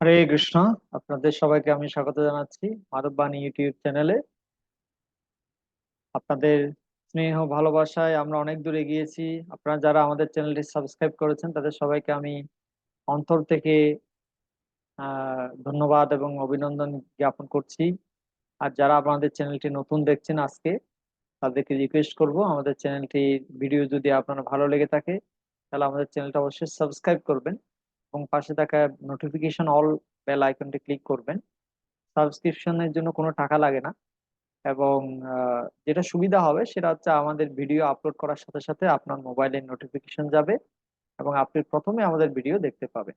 হরে কৃষ্ণ, আপনাদের সবাইকে আমি স্বাগত জানাচ্ছি মাধব বাণী ইউটিউব চ্যানেলে। আপনাদের স্নেহ, ভালোবাসায় আমরা অনেক দূর এগিয়েছি। আপনারা যারা আমাদের চ্যানেলটি সাবস্ক্রাইব করেছেন, তাদের সবাইকে আমি অন্তর থেকে ধন্যবাদ এবং অভিনন্দন জ্ঞাপন করছি। আর যারা আমাদের চ্যানেলটি নতুন দেখছেন আজকে, তাদেরকে রিকোয়েস্ট করব আমাদের চ্যানেলটির ভিডিও যদি আপনার ভালো লেগে থাকে, তাহলে আমাদের চ্যানেলটা অবশ্যই সাবস্ক্রাইব করবেন। এবং পাশে থাকা নোটিফিকেশন অল বেল আইকনটি ক্লিক করবেন। সাবস্ক্রিপশনের জন্য কোনো টাকা লাগে না। এবং যেটা সুবিধা হবে সেটা হচ্ছে আমাদের ভিডিও আপলোড করার সাথে সাথে আপনার মোবাইলে নোটিফিকেশন যাবে এবং আপনি প্রথমে আমাদের ভিডিও দেখতে পাবেন।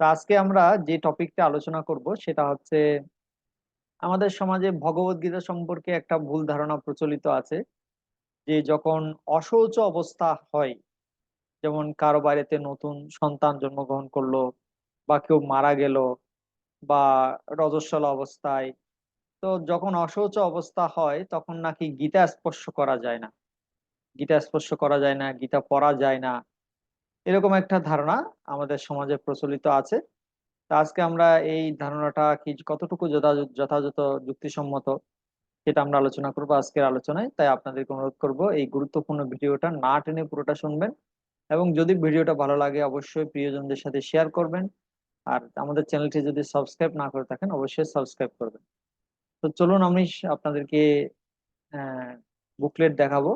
তো আজকে আমরা যে টপিকটা আলোচনা করব সেটা হচ্ছে আমাদের সমাজে ভগবত গীতা সম্পর্কে একটা ভুল ধারণা প্রচলিত আছে। যে যখন অশৌচ অবস্থা হয় যেমন কারও বাড়িতে নতুন সন্তান জন্মগ্রহণ করল বা কেউ মারা গেল বা রজস্বল অবস্থায়, তো যখন অশৌচ অবস্থা হয় তখন নাকি গীতা স্পর্শ করা যায় না। গীতা স্পর্শ করা যায় না, গীতা পড়া যায় না। এরকম একটা ধারণা আমাদের সমাজে প্রচলিত আছে। তা আজকে আমরা এই ধারণাটা কি কতটুকু যথাযথ যুক্তিসম্মত সেটা আমরা আলোচনা করব আজকের আলোচনায়। তাই আপনাদেরকে অনুরোধ করব এই গুরুত্বপূর্ণ ভিডিওটা না টেনে পুরোটা শুনবেন। এবং যদি ভিডিওটা ভালো লাগে, অবশ্যই প্রিয়জনদের সাথে শেয়ার করবেন। আর আমাদের চ্যানেলটি যদি সাবস্ক্রাইব না করে থাকেন, অবশ্যই সাবস্ক্রাইব করবেন। তো চলুন আমি আপনাদেরকে বুকলেট দেখাবো।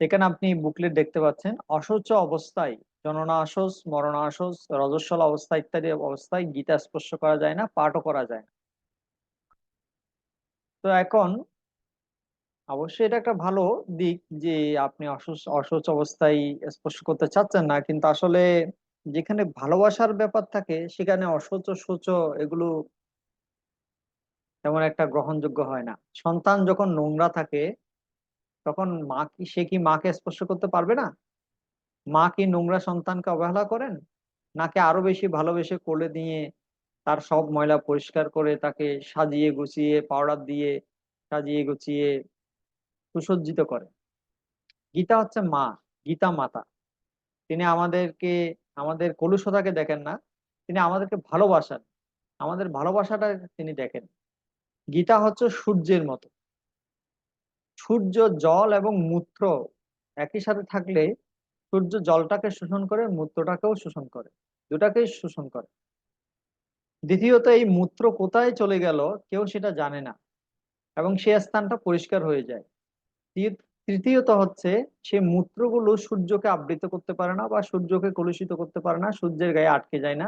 এখানে আপনি বুকলেট দেখতে পাচ্ছেন অসৌচ অবস্থায় জননাশোচ মরণাশোচ রজস্বল অবস্থা ইত্যাদি অবস্থায় গীতা স্পর্শ করা যায় না, পাঠও করা যায় না। তো এখন অবশ্যই এটা একটা ভালো দিক যে আপনি অসৌচ অবস্থায় স্পর্শ করতে চাচ্ছেন না। কিন্তু আসলে যেখানে ভালোবাসার ব্যাপার থাকে, সেখানে অসৌচ শৌচ এগুলো তেমন একটা গ্রহণযোগ্য হয় না। সন্তান যখন নোংরা থাকে, তখন মা কি, সে কি মাকে স্পর্শ করতে পারবে না? মা কি নোংরা সন্তানকে অবহেলা করেন? নাকি আরও বেশি ভালোবেসে কোলে দিয়ে তার সব ময়লা পরিষ্কার করে তাকে সাজিয়ে গুছিয়ে পাউডার দিয়ে সাজিয়ে গুছিয়ে সুসজ্জিত করে। গীতা হচ্ছে মা, গীতা মাতা। তিনি আমাদেরকে, আমাদের কলুষতাকে দেখেন না, তিনি আমাদেরকে ভালোবাসান। আমাদের ভালোবাসাটা তিনি দেখেন। গীতা হচ্ছে সূর্যের মতো। সূর্য, জল এবং মূত্র একই সাথে থাকলে সূর্য জলটাকে শোষণ করে, মূত্রটাকেও শোষণ করে, দুটাকেই শোষণ করে। দ্বিতীয়ত, এই মূত্র কোথায় চলে গেল কেউ সেটা জানে না এবং সে স্থানটা পরিষ্কার হয়ে যায়। তৃতীয়ত হচ্ছে সে মূত্রগুলো সূর্যকে আবৃত করতে পারে না বা সূর্যকে কলুষিত করতে পারে না, সূর্যের গায়ে আটকে যায় না।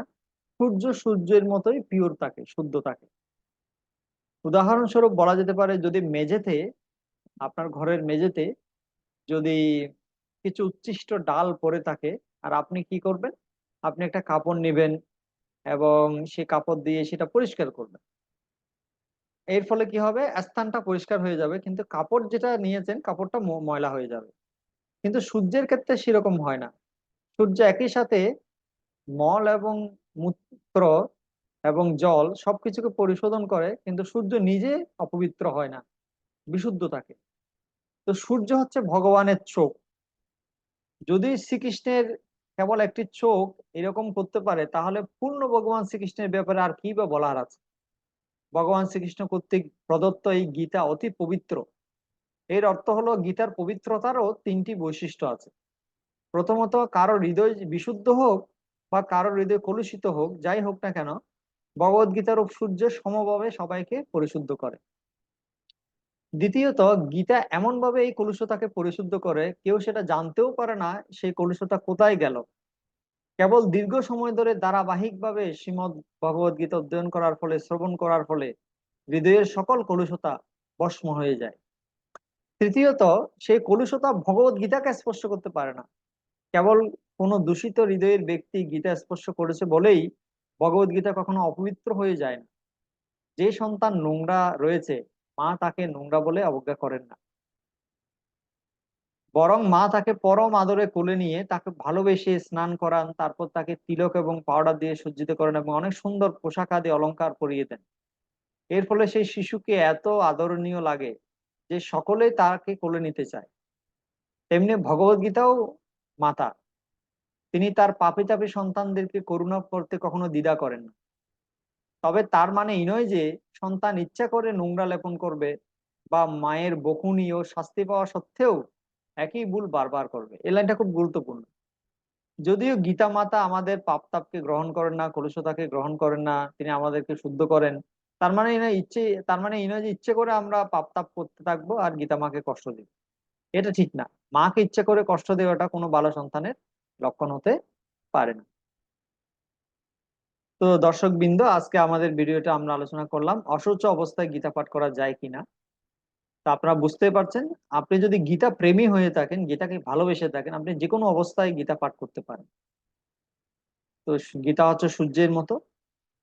সূর্য সূর্যের মতোই পিওর থাকে, শুদ্ধ থাকে। উদাহরণস্বরূপ বলা যেতে পারে, যদি মেঝেতে, আপনার ঘরের মেঝেতে যদি কিছু উচ্ছিষ্ট ডাল পরে থাকে, আর আপনি কি করবেন? আপনি একটা কাপড় নেবেন এবং সে কাপড় দিয়ে সেটা পরিষ্কার করবেন। এর ফলে কি হবে? স্থানটা পরিষ্কার হয়ে যাবে। কিন্তু কাপড় যেটা নিয়েছেন, কাপড়টা ময়লা হয়ে যাবে। কিন্তু সূর্যের ক্ষেত্রে সেরকম হয় না। সূর্য একই সাথে মল এবং মূত্র এবং জল সবকিছুকে পরিশোধন করে, কিন্তু সূর্য নিজে অপবিত্র হয় না, বিশুদ্ধ থাকে। তো সূর্য হচ্ছে ভগবানের চোখ। যদি শ্রীকৃষ্ণের কেবল একটি চোখ এরকম করতে পারে, তাহলে পূর্ণ ভগবান শ্রীকৃষ্ণের ব্যাপারে আর কি বা বলার আছে? ভগবান শ্রীকৃষ্ণ কর্তৃক প্রদত্ত এই গীতা অতি পবিত্র। এর অর্থ হলো গীতার পবিত্রতারও তিনটি বৈশিষ্ট্য আছে। প্রথমত, কারও হৃদয় বিশুদ্ধ হোক বা কারও হৃদয় কলুষিত হোক, যাই হোক না কেন, ভগবত গীতার সূর্য সমভাবে সবাইকে পরিশুদ্ধ করে। দ্বিতীয়ত, গীতা এমনভাবে এই কলুষতাকে পরিশুদ্ধ করে, কেউ সেটা জানতেও পারে না, সেই কলুষতা কোথায় গেল? কেবল দীর্ঘ সময় ধরে ধারাবাহিকভাবে শ্রীমদ ভগবত গীতা অধ্যয়ন করার ফলে, শ্রবণ করার ফলে হৃদয়ের সকল কলুষতা ভস্ম হয়ে যায়। তৃতীয়ত, সেই কলুষতা ভগবত গীতাকে স্পর্শ করতে পারে না। কেবল কোনো দূষিত হৃদয়ের ব্যক্তি গীতা স্পর্শ করেছে বলেই ভগবত গীতা কখনো অপবিত্র হয়ে যায় না। যে সন্তান নোংরা রয়েছে, মা তাকে নোংরা বলে অবজ্ঞা করেন না। বরং মা তাকে পরম আদরে কোলে নিয়ে তাকে ভালোবেসে স্নান করান, তারপর তাকে তিলক এবং পাউডার দিয়ে সজ্জিত করেন এবং অনেক সুন্দর পোশাক আদি অলঙ্কার পরিয়ে দেন। এর ফলে সেই শিশুকে এত আদরণীয় লাগে যে সকলে তাকে কোলে নিতে চায়। তেমনি ভগবত গীতাও মাতা। তিনি তার পাপি তাপি সন্তানদেরকে করুণা করতে কখনো দ্বিধা করেন না। তবে তার মানে এই নয় যে সন্তান ইচ্ছা করে নোংরা লেপন করবে বা মায়ের বকুনি ও শাস্তি পাওয়া সত্ত্বেও একই ভুল বারবার করবে। এই লাইনটা খুব গুরুত্বপূর্ণ। যদিও গীতা মাতা আমাদের পাপ তাপকে গ্রহণ করেন না, কলুষতাকে গ্রহণ করেন না, তিনি আমাদেরকে শুদ্ধ করেন, তার মানে এই ইচ্ছে, তার মানে এই যে ইচ্ছে করে আমরা পাপ তাপ করতে থাকব আর গীতা মাকে কষ্ট দিব। এটা ঠিক না। মাকে ইচ্ছে করে কষ্ট দেওয়াটা কোনো ভালো সন্তানের লক্ষণ হতে পারে না। তো দর্শক বিন্দু আজকে আমাদের ভিডিওটা আমরা আলোচনা করলাম, অসুস্থ অবস্থায় গীতা পাঠ করা যায় কিনা। তো আপনারা বুঝতে পারছেন। আপনি যদি গীতা প্রেমী হয়ে থাকেন, গীতাকে ভালোবেসে থাকেন, আপনি যে কোনো অবস্থায় গীতা পাঠ করতে পারেন। তো গীতা হচ্ছে সূর্যের মতো।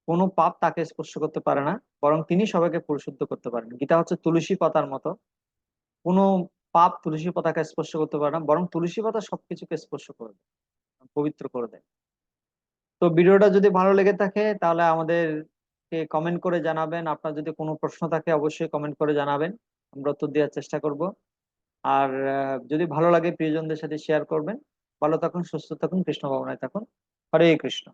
কোনো পাপ তাকে স্পর্শ করতে পারে না, বরং তিনি সবাইকে পরিশুদ্ধ করতে পারেন। গীতা হচ্ছে তুলসী পাতার মতো। কোনো পাপ তুলসী পাতাকে স্পর্শ করতে পারে না, বরং তুলসী পাতা সবকিছুকে স্পর্শ করে দেয়, পবিত্র করে দেয়। তো ভিডিওটা যদি ভালো লেগে থাকে, তাহলে আমাদেরকে কমেন্ট করে জানাবেন। আপনার যদি কোনো প্রশ্ন থাকে, অবশ্যই কমেন্ট করে জানাবেন। আমরা উত্তর দেওয়ার চেষ্টা করব। আর যদি ভালো লাগে প্রিয়জনদের সাথে শেয়ার করবেন। ভালো থাকুন, সুস্থ থাকুন কৃষ্ণ ভাবনায় থাকুন। হরে কৃষ্ণ।